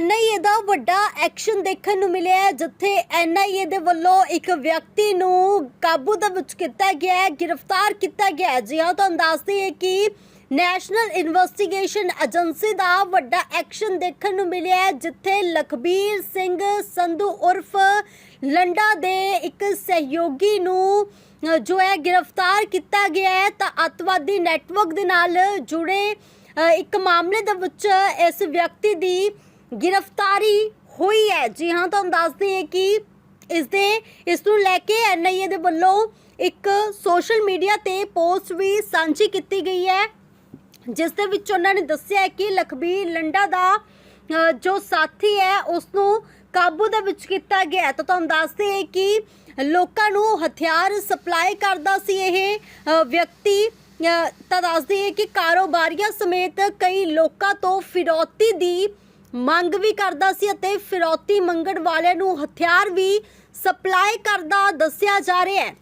NIA ਦਾ ਵੱਡਾ action ਦੇਖਣ ਨੂੰ ਮਿਲਿਆ ਹੈ, ਜਿੱਥੇ ਐਨਆਈਏ ਦੇ ਵੱਲੋਂ ਇੱਕ ਵਿਅਕਤੀ ਨੂੰ ਕਾਬੂ ਦੇ ਵਿੱਚ ਕੀਤਾ ਗਿਆ ਹੈ, ਗ੍ਰਿਫਤਾਰ ਕੀਤਾ ਗਿਆ ਹੈ। ਜੀ ਹਾਂ, ਤੁਹਾਨੂੰ ਦੱਸਦੀ ਹੈ ਕਿ ਨੈਸ਼ਨਲ ਇਨਵੈਸਟੀਗੇਸ਼ਨ ਏਜੰਸੀ ਦਾ ਵੱਡਾ ਐਕਸ਼ਨ ਦੇਖਣ ਨੂੰ ਮਿਲਿਆ ਹੈ, ਜਿੱਥੇ ਲਖਬੀਰ ਸਿੰਘ ਸੰਧੂ ਉਰਫ ਲੰਡਾ ਦੇ ਇੱਕ ਸਹਿਯੋਗੀ ਨੂੰ ਜੋ ਹੈ, ਗ੍ਰਿਫਤਾਰ ਕੀਤਾ ਗਿਆ ਹੈ। ਤਾਂ ਅੱਤਵਾਦੀ ਨੈਟਵਰਕ ਦੇ ਨਾਲ ਜੁੜੇ ਇੱਕ ਮਾਮਲੇ ਦੇ ਵਿੱਚ ਇਸ ਵਿਅਕਤੀ ਦੀ ਗ੍ਰਿਫਤਾਰੀ ਹੋਈ ਹੈ। ਜੀ ਹਾਂ, ਤੁਹਾਨੂੰ ਦੱਸਦੇ ਹਾਂ ਕਿ ਇਸ ਦੇ, ਇਸ ਨੂੰ ਲੈ ਕੇ ਐਨਆਈਏ ਦੇ ਵੱਲੋਂ ਇੱਕ ਸੋਸ਼ਲ ਮੀਡੀਆ ਤੇ ਪੋਸਟ ਵੀ ਸਾਂਝੀ ਕੀਤੀ ਗਈ ਹੈ। ਜਿਸ ਦੇ ਵਿੱਚ ਉਹਨਾਂ ਨੇ ਦੱਸਿਆ ਕਿ ਲਖਬੀਰ ਲੰਡਾ ਦਾ ਜੋ ਸਾਥੀ ਹੈ ਉਸ ਨੂੰ ਕਾਬੂ ਦੇ ਵਿੱਚ ਕੀਤਾ ਗਿਆ ਤਾਂ ਤੁਹਾਨੂੰ ਦੱਸਦੇ ਹਾਂ ਕਿ ਲੋਕਾਂ ਨੂੰ ਹਥਿਆਰ ਸਪਲਾਈ ਕਰਦਾ ਸੀ ਇਹ ਵਿਅਕਤੀ। ਤਾਂ ਦੱਸਦੇ ਹਾਂ ਕਿ ਕਾਰੋਬਾਰੀਆਂ ਸਮੇਤ ਕਈ ਲੋਕਾਂ ਤੋਂ ਫਿਰੌਤੀ ਦੀ ਮੰਗ ਵੀ ਕਰਦਾ ਸੀ ਅਤੇ ਫਿਰੌਤੀ ਮੰਗਣ ਵਾਲਿਆਂ ਨੂੰ ਹਥਿਆਰ ਵੀ ਸਪਲਾਈ ਕਰਦਾ ਦੱਸਿਆ ਜਾ ਰਿਹਾ ਹੈ।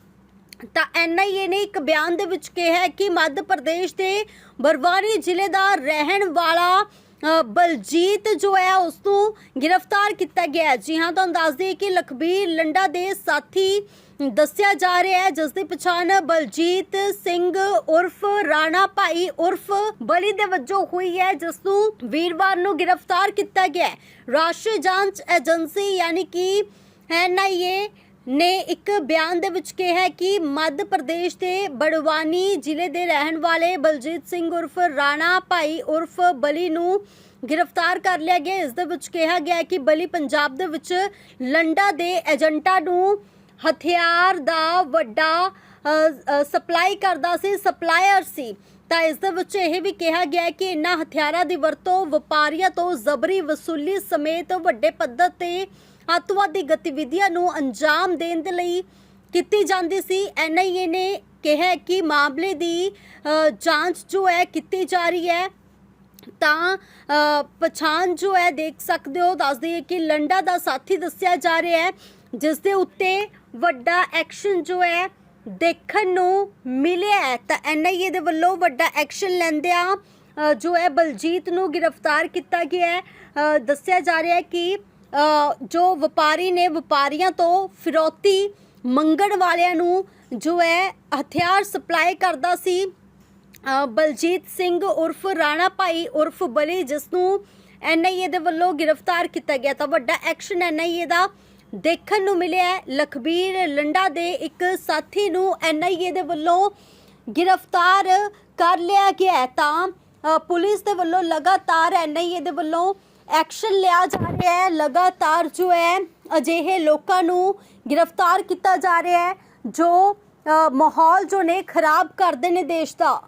ਤਾਂ ਐਨਆਈਏ ਨੇ ਇੱਕ ਬਿਆਨ ਦੇ ਵਿੱਚ ਕਿਹਾ ਕਿ ਮੱਧ ਪ੍ਰਦੇਸ਼ ਦੇ ਬਰਵਾਨੀ ਜ਼ਿਲ੍ਹੇ ਦਾ ਰਹਿਣ ਵਾਲਾ ਬਲਜੀਤ ਜੋ ਹੈ ਉਸ ਨੂੰ ਗ੍ਰਿਫਤਾਰ ਕੀਤਾ ਗਿਆ ਜੀ ਹਾਂ, ਤੁਹਾਨੂੰ ਦੱਸ ਦਈਏ ਕਿ ਲਖਬੀਰ ਲੰਡਾ ਦੇ ਸਾਥੀ ਦੱਸਿਆ ਜਾ ਰਿਹਾ ਹੈ ਜਿਸ ਦੀ ਪਛਾਣ ਬਲਜੀਤ ਸਿੰਘ ਉਰਫ, ਰਾਣਾ ਭਾਈ ਉਰਫ ਬਲੀ ਦੇ ਵਜੋਂ ਹੋਈ ਹੈ ਜਿਸ ਨੂੰ ਵੀਰਵਾਰ ਨੂੰ ਗ੍ਰਿਫਤਾਰ ਕੀਤਾ ਗਿਆ ਰਾਸ਼ਟਰੀ ਜਾਂਚ ਏਜੰਸੀ, ਯਾਨੀ ਕਿ ਐਨਆਈਏ ਨੇ ਇੱਕ ਬਿਆਨ ਦੇ ਵਿੱਚ ਕਿਹਾ ਕਿ ਮੱਧ ਪ੍ਰਦੇਸ਼ ਦੇ ਬੜਵਾਨੀ ਜ਼ਿਲ੍ਹੇ ਦੇ ਰਹਿਣ ਵਾਲੇ ਬਲਜੀਤ ਸਿੰਘ ਉਰਫ ਰਾਣਾ ਭਾਈ ਉਰਫ ਬਲੀ ਨੂੰ ਗ੍ਰਿਫਤਾਰ ਕਰ ਲਿਆ ਗਿਆ। ਇਸ ਦੇ ਵਿੱਚ ਕਿਹਾ ਗਿਆ ਕਿ ਬਲੀ ਪੰਜਾਬ ਦੇ ਵਿੱਚ ਲੰਡਾ ਦੇ ਏਜੰਟਾਂ ਨੂੰ ਹਥਿਆਰ ਦਾ ਵੱਡਾ ਸਪਲਾਈ ਕਰਦਾ ਸੀ, ਸਪਲਾਇਰ ਸੀ। ਤਾਂ ਇਸ ਦੇ ਵਿੱਚ ਇਹ ਵੀ ਕਿਹਾ ਗਿਆ ਕਿ ਇਨ੍ਹਾਂ ਹਥਿਆਰਾਂ ਦੀ ਵਰਤੋਂ ਵਪਾਰੀਆਂ ਤੋਂ ਜ਼ਬਰੀ ਵਸੂਲੀ ਸਮੇਤ ਵੱਡੇ ਪੱਧਰ ਤੇ ਅੱਤਵਾਦੀ ਗਤੀਵਿਧੀਆਂ ਨੂੰ ਅੰਜਾਮ ਦੇਣ ਦੇ ਲਈ ਕੀਤੀ ਜਾਂਦੀ ਸੀ। ਐਨਆਈਏ ਨੇ ਕਿਹਾ ਕਿ ਮਾਮਲੇ ਦੀ ਜਾਂਚ ਜੋ ਹੈ ਕੀਤੀ ਜਾ ਰਹੀ ਹੈ, ਤਾਂ ਪਛਾਣ ਜੋ ਹੈ ਦੇਖ ਸਕਦੇ ਹੋ। ਦੱਸ ਦਈਏ ਕਿ ਲੰਡਾ ਦਾ ਸਾਥੀ ਦੱਸਿਆ ਜਾ ਰਿਹਾ ਹੈ, ਜਿਸ ਦੇ ਉੱਤੇ ਵੱਡਾ ਐਕਸ਼ਨ ਜੋ ਹੈ ਦੇਖਣ ਨੂੰ ਮਿਲਿਆ ਹੈ। ਤਾਂ ਐਨਆਈਏ ਦੇ ਵੱਲੋਂ ਵੱਡਾ ਐਕਸ਼ਨ ਲੈਂਦਿਆਂ ਜੋ ਹੈ ਬਲਜੀਤ ਨੂੰ ਗ੍ਰਿਫਤਾਰ ਕੀਤਾ ਗਿਆ ਹੈ। ਦੱਸਿਆ ਜਾ ਰਿਹਾ ਹੈ ਕਿ ਜੋ ਵਪਾਰੀ ਨੇ ਵਪਾਰੀਆਂ ਤੋਂ ਫਿਰੌਤੀ ਮੰਗਣ ਵਾਲਿਆਂ ਨੂੰ ਜੋ ਹੈ, ਹਥਿਆਰ ਸਪਲਾਈ ਕਰਦਾ ਸੀ ਬਲਜੀਤ ਸਿੰਘ ਉਰਫ ਰਾਣਾ ਭਾਈ ਉਰਫ ਬਲੀ, ਜਿਸ ਨੂੰ ਐਨਆਈਏ ਦੇ ਵੱਲੋਂ ਗ੍ਰਿਫਤਾਰ ਕੀਤਾ ਗਿਆ ਤਾਂ ਵੱਡਾ ਐਕਸ਼ਨ ਐਨਆਈਏ ਦਾ ਦੇਖਣ ਨੂੰ ਮਿਲਿਆ ਲਖਬੀਰ ਲੰਡਾ ਦੇ ਇੱਕ ਸਾਥੀ ਨੂੰ ਐਨਆਈਏ ਦੇ ਵੱਲੋਂ ਗ੍ਰਿਫਤਾਰ ਕਰ ਲਿਆ ਗਿਆ ਤਾਂ ਪੁਲਿਸ ਦੇ ਵੱਲੋਂ ਲਗਾਤਾਰ ਐਨਆਈਏ ਦੇ ਵੱਲੋਂ ਐਕਸ਼ਨ ਲਿਆ ਜਾ ਰਿਹਾ ਹੈ। ਲਗਾਤਾਰ ਜੋ ਹੈ, ਅਜਿਹੇ ਲੋਕਾਂ ਨੂੰ ਗ੍ਰਿਫਤਾਰ ਕੀਤਾ ਜਾ ਰਿਹਾ ਹੈ, ਜੋ ਮਾਹੌਲ ਜੋ ਨੇ ਖਰਾਬ ਕਰਦੇ ਨੇ ਦੇਸ਼ ਦਾ।